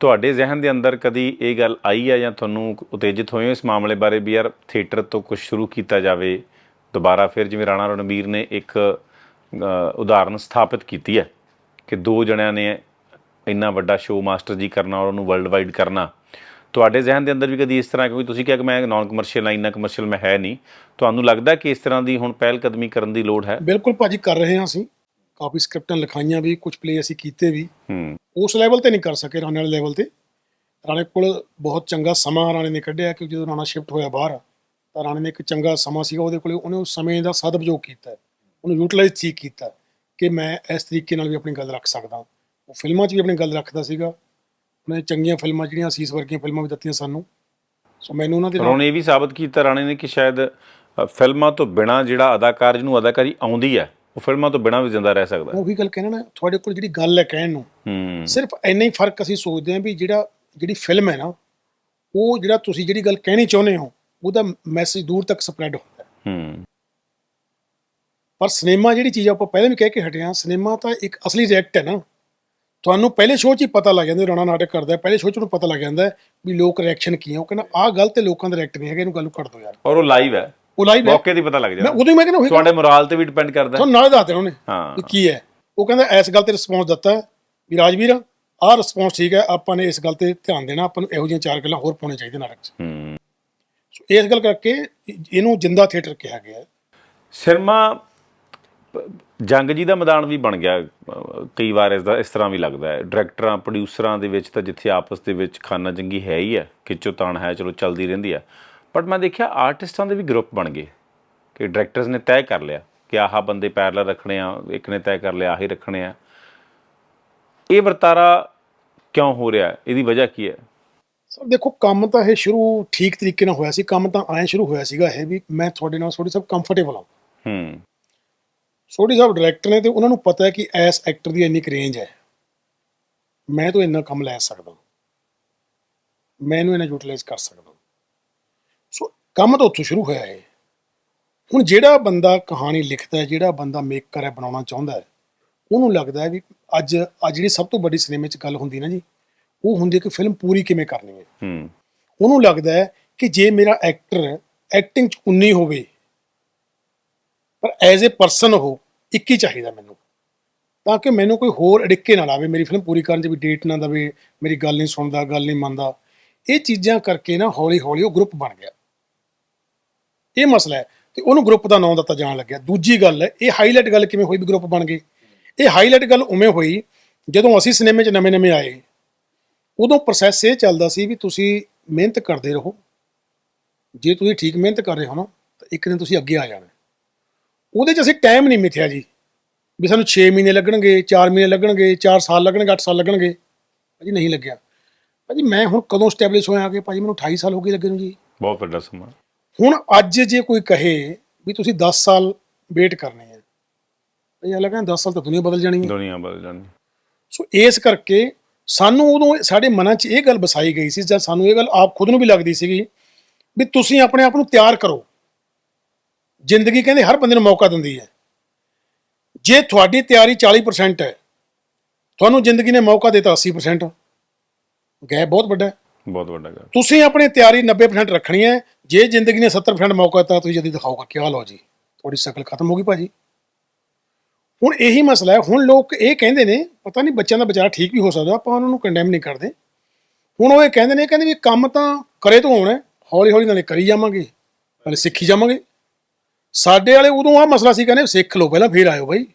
ਤੁਹਾਡੇ ਜ਼ਿਹਨ ਦੇ ਅੰਦਰ ਕਦੀ ਇਹ ਗੱਲ ਆਈ ਹੈ ਜਾਂ ਤੁਹਾਨੂੰ ਉਤੇਜਿਤ ਹੋਏ ਹੋ ਇਸ ਮਾਮਲੇ ਬਾਰੇ ਵੀ ਯਾਰ ਥੀਏਟਰ ਤੋਂ ਕੁਝ ਸ਼ੁਰੂ ਕੀਤਾ ਜਾਵੇ, ਦੁਬਾਰਾ ਫਿਰ ਜਿਵੇਂ ਰਾਣਾ ਰਣਬੀਰ ਨੇ ਇੱਕ ਉਦਾਹਰਨ ਸਥਾਪਿਤ ਕੀਤੀ ਹੈ ਕਿ ਦੋ ਜਣਿਆਂ ਨੇ ਇੰਨਾ ਵੱਡਾ ਸ਼ੋਅ ਮਾਸਟਰ ਜੀ ਕਰਨਾ ਔਰ ਉਹਨੂੰ ਵਰਲਡ ਵਾਈਡ ਕਰਨਾ। ਤੁਹਾਡੇ ਜ਼ਿਹਨ ਦੇ ਅੰਦਰ ਵੀ ਕਦੀ ਇਸ ਤਰ੍ਹਾਂ ਕਿਉਂਕਿ ਤੁਸੀਂ ਕਿਹਾ ਕਿ ਮੈਂ ਨਾਨ ਕਮਰਸ਼ੀਅਲ ਲਾਈਨ ਨਾ ਕਮਰਸ਼ੀਅਲ ਮੈਂ ਹੈ ਨਹੀਂ। ਤੁਹਾਨੂੰ ਲੱਗਦਾ ਕਿ ਇਸ ਤਰ੍ਹਾਂ ਦੀ ਹੁਣ ਪਹਿਲ ਕਦਮੀ ਕਰਨ ਦੀ ਲੋੜ ਹੈ? ਬਿਲਕੁਲ ਭਾਜੀ, ਕਰ ਰਹੇ ਹਾਂ ਅਸੀਂ। ਕਾਫੀ ਸਕ੍ਰਿਪਟਾਂ ਲਿਖਾਈਆਂ ਵੀ ਕੁਝ ਪਲੇ ਅਸੀਂ ਕੀਤੇ ਵੀ। ਹੂੰ। ਉਸ ਲੈਵਲ ਤੇ ਨਹੀਂ ਕਰ ਸਕੇ ਰਾਣੇ ਵਾਲੇ ਲੈਵਲ ਤੇ। ਰਾਣੇ ਕੋਲ ਬਹੁਤ ਚੰਗਾ ਸਮਾਂ ਰਾਣੇ ਨੇ ਕੱਢਿਆ ਕਿ ਜਦੋਂ ਰਾਣਾ ਸ਼ਿਫਟ ਹੋਇਆ ਬਾਹਰ ਤਾਂ ਰਾਣੇ ਨੇ ਇੱਕ ਚੰਗਾ ਸਮਾਂ ਸੀਗਾ। ਉਹਦੇ ਕੋਲੇ ਉਹਨੇ ਉਸ ਸਮੇਂ ਦਾ ਸਦਉਪਯੋਗ ਕੀਤਾ। ਉਹਨੂੰ ਯੂਟਿਲਾਈਜ਼ ਠੀਕ ਕੀਤਾ ਕਿ ਮੈਂ ਇਸ ਤਰੀਕੇ ਨਾਲ ਵੀ ਆਪਣੀ ਗੱਲ ਰੱਖ ਸਕਦਾ ਉਹ ਫਿਲਮਾਂ 'ਚ ਵੀ ਆਪਣੀ ਗੱਲ ਰੱਖਦਾ ਸੀਗਾ। ਉਹਨੇ ਚੰਗੀਆਂ ਫਿਲਮਾਂ ਜਿਹੜੀਆਂ ਅਸੀਸ ਵਰਗੀਆਂ ਫਿਲਮਾਂ ਵੀ ਦਿੱਤੀਆਂ ਸਾਨੂੰ। ਸੋ ਮੈਨੂੰ ਉਹਨਾਂ ਦੇ ਪਰ ਉਹਨੇ ਇਹ ਵੀ ਸਾਬਤ ਕੀਤਾ ਰਾਣੇ ਨੇ ਕਿ ਸ਼ਾਇਦ ਫਿਲਮਾਂ ਤੋਂ ਬਿਨਾ ਜਿਹੜਾ ਅਦਾਕਾਰ ਜਿਹਨੂੰ ਅਦਾਕਾਰੀ ਆਉਂਦੀ ਹੈ ਉਹ ਫਿਲਮਾਂ ਤੋਂ ਬਿਨਾ ਵੀ ਜ਼ਿੰਦਾ ਰਹਿ ਸਕਦਾ। ਹੈ ਉਹੀ ਗੱਲ ਕਹਿਣਾ ਨਾ ਤੁਹਾਡੇ ਕੋਲ ਜਿਹੜੀ ਗੱਲ ਹੈ ਕਹਿਣ ਨੂੰ ਹੂੰ। ਸਿਰਫ ਇੰਨਾ ਹੀ ਫ਼ਰਕ ਅਸੀਂ ਸੋਚਦੇ ਹਾਂ ਵੀ ਜਿਹੜਾ ਜਿਹੜੀ ਫਿਲਮ ਹੈ ਨਾ ਉਹ ਜਿਹੜਾ ਤੁਸੀਂ ਜਿਹੜੀ ਗੱਲ ਕਹਿਣੀ ਚਾਹੁੰਦੇ ਹੋ ਉਹਦਾ ਮੈਸੇਜ ਦੂਰ ਤੱਕ ਸਪਰੈਡ ਹੁੰਦਾ ਹੈ। ਹੂੰ। ਪਰ ਸਿਨੇਮਾ ਜਿਹੜੀ ਚੀਜ਼ ਆਪਾਂ ਪਹਿਲਾਂ ਵੀ ਕਹਿ ਕੇ ਹਟੇ ਹਾਂ ਸਿਨੇਮਾ ਤਾਂ ਇੱਕ ਅਸਲੀ ਰਿਐਕਟ ਹੈ ਨਾ। ਤੁਹਾਨੂੰ ਪਹਿਲੇ ਸ਼ੋਅ 'ਚ ਹੀ ਪਤਾ ਲੱਗ ਜਾਂਦਾ ਵੀ ਰਾਣਾ ਨਾਟਕ ਕਰਦਾ ਹੈ ਪਹਿਲੇ ਸ਼ੋਅ 'ਚ ਉਹਨੂੰ ਪਤਾ ਲੱਗ ਜਾਂਦਾ ਹੈ ਵੀ ਲੋਕ ਰਿਐਕਸ਼ਨ ਕੀ ਹੈ ਉਹ ਕਹਿੰਦਾ ਆਹ ਗੱਲ ਤੇ ਲੋਕਾਂ ਦਾ ਰਿਐਕਟ ਨਹੀਂ ਹੈਗਾ ਇਹਨੂੰ ਗੱਲ ਨੂੰ ਕੱਟ ਦਿਓ ਯਾਰ। ਔਰ ਉਹ ਲਾਈਵ ਹੈ। ਉਹ ਲਾਈਵ ਹੈ ਮੌਕੇ ਦੀ ਪਤਾ ਲੱਗ ਮੈਂ ਜਾਂਦਾ ਉਦੋਂ ਹੀ ਮੈਂ ਕਹਿੰਦਾ ਉਹੀ ਤੁਹਾਡੇ ਮੋਰਲ ਤੇ ਵੀ ਡਿਪੈਂਡ ਕਰਦਾ। ਤੁਹਾਨੂੰ ਨਾਲ ਦੱਸ ਦੇਣਾ ਉਹਨੇ ਹਾਂ। ਵੀ ਕੀ ਹੈ। ਉਹ ਕਹਿੰਦਾ ਇਸ ਗੱਲ ਤੇ ਰਿਸਪੌਂਸ ਦਿੱਤਾ ਹੈ ਵੀ ਰਾਜਵੀਰ ਆਹ ਰਿਸਪੌਂਸ ਠੀਕ ਹੈ ਆਪਾਂ ਨੇ ਇਸ ਗੱਲ ਤੇ ਧਿਆਨ ਦੇਣਾ ਆਪਾਂ ਨੂੰ ਇਹੋ ਜਿਹੀਆਂ ਚਾਰ ਗੱਲਾਂ ਹੋਰ ਪਾਉਣੀਆਂ ਚਾਹੀਦੀਆਂ ਨਾਟਕ 'ਚ। ਹੂੰ। ਸੋ ਇਸ ਗੱਲ ਕਰਕੇ ਇਹਨੂੰ ਜਿੰਦਾ ਥੀਏਟਰ ਕਿਹਾ ਗਿਆ ਹੈ। ਸਿਨੇਮਾ ਪ- ਜੰਗ ਜੀ ਦਾ ਮੈਦਾਨ ਵੀ ਬਣ ਗਿਆ। ਅ, ਕਈ ਵਾਰ ਇਸ ਦਾ ਇਸ ਤਰ੍ਹਾਂ ਵੀ ਲੱਗਦਾ ਹੈ। ਡਾਇਰੈਕਟਰਾਂ ਪ੍ਰੋਡਿਊਸਰਾਂ ਦੇ ਵਿੱਚ ਤਾਂ ਜਿੱਥੇ ਆਪਸ ਦੇ ਵਿੱਚ ਖਾਨਾ ਜੰਗੀ ਹੈ ਹੀ ਹੈ। ਖਿੱਚੋ ਤਾਣ ਹੈ ਚਲੋ ਚੱਲਦੀ ਰਹਿੰਦੀ ਹੈ। ਬਟ ਮੈਂ ਦੇਖਿਆ ਆਰਟਿਸਟਾਂ ਦੇ ਵੀ ਗਰੁੱਪ ਬਣ ਗਏ ਕਿ ਡਾਇਰੈਕਟਰਸ ਨੇ ਤੈਅ ਕਰ ਲਿਆ ਕਿ ਆਹ ਬੰਦੇ ਪੈਰਲਲ ਰੱਖਣੇ ਆ ਇੱਕ ਨੇ ਤੈਅ ਕਰ ਲਿਆ ਆਹੀ ਰੱਖਣੇ ਆ। ਇਹ ਵਰਤਾਰਾ ਕਿਉਂ ਹੋ ਰਿਹਾ? ਇਹਦੀ ਵਜ੍ਹਾ ਕੀ ਹੈ? ਸਰ ਦੇਖੋ ਕੰਮ ਤਾਂ ਇਹ ਸ਼ੁਰੂ ਠੀਕ ਤਰੀਕੇ ਨਾਲ ਹੋਇਆ ਸੀ ਕੰਮ ਤਾਂ ਐਂ ਸ਼ੁਰੂ ਹੋਇਆ ਸੀਗਾ ਇਹ ਵੀ ਮੈਂ ਤੁਹਾਡੇ ਨਾਲ ਥੋੜੀ ਸਭ ਕੰਫਰਟੇਬਲ ਹਾਂ। ਹੂੰ। ਸੋਢੀ ਸਾਹਿਬ ਡਾਇਰੈਕਟਰ ਨੇ ਤੇ ਉਹਨਾਂ ਨੂੰ ਪਤਾ ਹੈ ਕਿ ਐਸ ਐਕਟਰ ਦੀ ਇੰਨੀ ਰੇਂਜ ਹੈ। ਮੈਂ ਤਾਂ ਇੰਨਾ ਕੰਮ ਲੈ ਸਕਦਾ। ਮੈਂ ਇਹਨੂੰ ਇਹਨਾਂ ਯੂਟਿਲਾਈਜ਼ ਕਰ ਸਕਦਾ। ਕੰਮ ਤਾਂ ਉੱਥੋਂ ਸ਼ੁਰੂ ਹੋਇਆ ਹੈ ਹੁਣ ਜਿਹੜਾ ਬੰਦਾ ਕਹਾਣੀ ਲਿਖਦਾ ਹੈ ਜਿਹੜਾ ਬੰਦਾ ਮੇਕਰ ਹੈ ਬਣਾਉਣਾ ਚਾਹੁੰਦਾ ਹੈ ਉਹਨੂੰ ਲੱਗਦਾ ਹੈ ਵੀ ਅੱਜ ਅੱਜ ਜਿਹੜੀ ਸਭ ਤੋਂ ਵੱਡੀ ਸਿਨੇਮੇ 'ਚ ਗੱਲ ਹੁੰਦੀ ਨਾ ਜੀ ਉਹ ਹੁੰਦੀ ਹੈ ਕਿ ਫਿਲਮ ਪੂਰੀ ਕਿਵੇਂ ਕਰਨੀ ਹੈ। ਹੂੰ। ਉਹਨੂੰ ਲੱਗਦਾ ਹੈ ਕਿ ਜੇ ਮੇਰਾ ਐਕਟਰ ਐਕਟਿੰਗ 'ਚ ਉਨੀ ਹੋਵੇ ਪਰ ਐਜ਼ ਅ ਪਰਸਨ ਉਹ ਇੱਕ ਹੀ ਚਾਹੀਦਾ ਮੈਨੂੰ ਤਾਂ ਕਿ ਮੈਨੂੰ ਕੋਈ ਹੋਰ ਅੜਿੱਕੇ ਨਾ ਲਾਵੇ ਮੇਰੀ ਫਿਲਮ ਪੂਰੀ ਕਰਨ 'ਚ ਵੀ ਡੇਟ ਨਾ ਦਵੇ ਮੇਰੀ ਗੱਲ ਨਹੀਂ ਸੁਣਦਾ ਗੱਲ ਨਹੀਂ ਮੰਨਦਾ। ਇਹ ਚੀਜ਼ਾਂ ਕਰਕੇ ਨਾ ਹੌਲੀ ਹੌਲੀ ਉਹ ਗਰੁੱਪ ਬਣ ਗਿਆ। ਇਹ ਮਸਲਾ ਹੈ ਤੇ ਉਹਨੂੰ ਗਰੁੱਪ ਦਾ ਨਾਮ ਦਿੱਤਾ ਜਾਣ ਲੱਗਿਆ। ਦੂਜੀ ਗੱਲ, ਇਹ ਹਾਈਲਾਈਟ ਗੱਲ ਕਿਵੇਂ ਹੋਈ ਵੀ ਗਰੁੱਪ ਬਣ ਗਏ ਇਹ ਹਾਈਲਾਈਟ ਗੱਲ ਉਵੇਂ ਹੋਈ ਜਦੋਂ ਅਸੀਂ ਸਿਨੇਮੇ 'ਚ ਨਵੇਂ-ਨਵੇਂ ਆਏ। ਉਦੋਂ ਪ੍ਰੋਸੈਸ ਇਹ ਚੱਲਦਾ ਸੀ ਵੀ ਤੁਸੀਂ ਮਿਹਨਤ ਕਰਦੇ ਰਹੋ। ਜੇ ਤੁਸੀਂ ਠੀਕ ਮਿਹਨਤ ਕਰ ਰਹੇ ਹੋ ਨਾ, ਤਾਂ ਇੱਕ ਦਿਨ ਤੁਸੀਂ ਅੱਗੇ ਆ ਜਾਣਾ। ਉਹਦੇ 'ਚ ਅਸੀਂ ਟਾਈਮ ਨਹੀਂ ਮਿਥਿਆ ਜੀ। ਵੀ ਸਾਨੂੰ 6 ਮਹੀਨੇ ਲੱਗਣਗੇ 4 ਮਹੀਨੇ ਲੱਗਣਗੇ 4 ਸਾਲ ਲੱਗਣਗੇ 8 ਸਾਲ ਲੱਗਣਗੇ। ਭਾਜੀ ਨਹੀਂ ਲੱਗਿਆ। ਭਾਜੀ ਮੈਂ ਹੁਣ ਕਦੋਂ ਸਟੈਬਲਿਸ਼ ਹੋਇਆ ਕਿ ਭਾਜੀ ਮੈਨੂੰ 28 ਸਾਲ ਹੋ ਗਏ ਲੱਗੇ ਨੂੰ ਜੀ? ਬਹੁਤ ਵੱਡਾ ਸਮਾਂ। ਹੁਣ ਅੱਜ ਜੇ ਕੋਈ ਕਹੇ ਵੀ ਤੁਸੀਂ 10 ਸਾਲ ਵੇਟ ਕਰਨੇ ਆ ਇਹ ਲੱਗਾ 10 ਸਾਲ ਤਾਂ ਦੁਨੀਆ ਬਦਲ ਜਾਣੀ ਹੈ ਦੁਨੀਆ ਬਦਲ ਜਾਣੀ। ਸੋ ਇਸ ਕਰਕੇ ਸਾਨੂੰ ਉਦੋਂ ਸਾਡੇ ਮਨਾਂ 'ਚ ਇਹ ਗੱਲ ਵਸਾਈ ਗਈ ਸੀ ਜਦ ਸਾਨੂੰ ਇਹ ਗੱਲ ਆਪ ਖੁਦ ਨੂੰ ਵੀ ਲੱਗਦੀ ਸੀਗੀ ਵੀ ਤੁਸੀਂ ਆਪਣੇ ਆਪ ਨੂੰ ਤਿਆਰ ਕਰੋ। ਜ਼ਿੰਦਗੀ ਕਹਿੰਦੇ ਹਰ ਬੰਦੇ ਨੂੰ ਮੌਕਾ ਦਿੰਦੀ ਹੈ। ਜੇ ਤੁਹਾਡੀ ਤਿਆਰੀ 40% ਹੈ ਤੁਹਾਨੂੰ ਜ਼ਿੰਦਗੀ ਨੇ ਮੌਕਾ ਦਿੱਤਾ 80% ਗੈਪ ਬਹੁਤ ਵੱਡਾ ਹੈ। ਬਹੁਤ ਵੱਡਾ ਗੱਲ। ਤੁਸੀਂ ਆਪਣੀ ਤਿਆਰੀ 90% ਰੱਖਣੀ ਹੈ। ਜੇ ਜ਼ਿੰਦਗੀ ਨੇ 70% ਮੌਕਾ ਦਿੱਤਾ, ਤੁਸੀਂ ਜਦੀ ਦਿਖਾਓਗਾ ਕੀ ਹਾਲ ਹੋ ਜੀ। ਤੁਹਾਡੀ ਸ਼ਕਲ ਖਤਮ ਹੋ ਗਈ ਭਾਜੀ। ਹੁਣ ਇਹੀ ਮਸਲਾ ਹੈ। ਹੁਣ ਲੋਕ ਇਹ ਕਹਿੰਦੇ ਨੇ, ਪਤਾ ਨਹੀਂ ਬੱਚਿਆਂ ਦਾ ਵਿਚਾਰਾ ਠੀਕ ਵੀ ਹੋ ਸਕਦਾ, ਆਪਾਂ ਉਹਨਾਂ ਨੂੰ ਕੰਡੈਮ ਨਹੀਂ ਕਰਦੇ। ਹੁਣ ਉਹ ਇਹ ਕਹਿੰਦੇ ਨੇ, ਕਹਿੰਦੇ ਵੀ ਕੰਮ ਤਾਂ ਕਰੇ ਤੋਂ ਹੋਣਾ ਹੌਲੀ ਹੌਲੀ ਨਾਲੇ ਕਰੀ ਜਾਵਾਂਗੇ, ਨਾਲੇ ਸਿੱਖੀ ਜਾਵਾਂਗੇ। ਸਾਡੇ ਵਾਲੇ ਉਦੋਂ ਆ ਮਸਲਾ ਸੀ, ਕਹਿੰਦੇ ਸਿੱਖ ਲਓ, ਪਹਿਲਾਂ ਫੇਰ ਆਇਓ ਬਾਈ।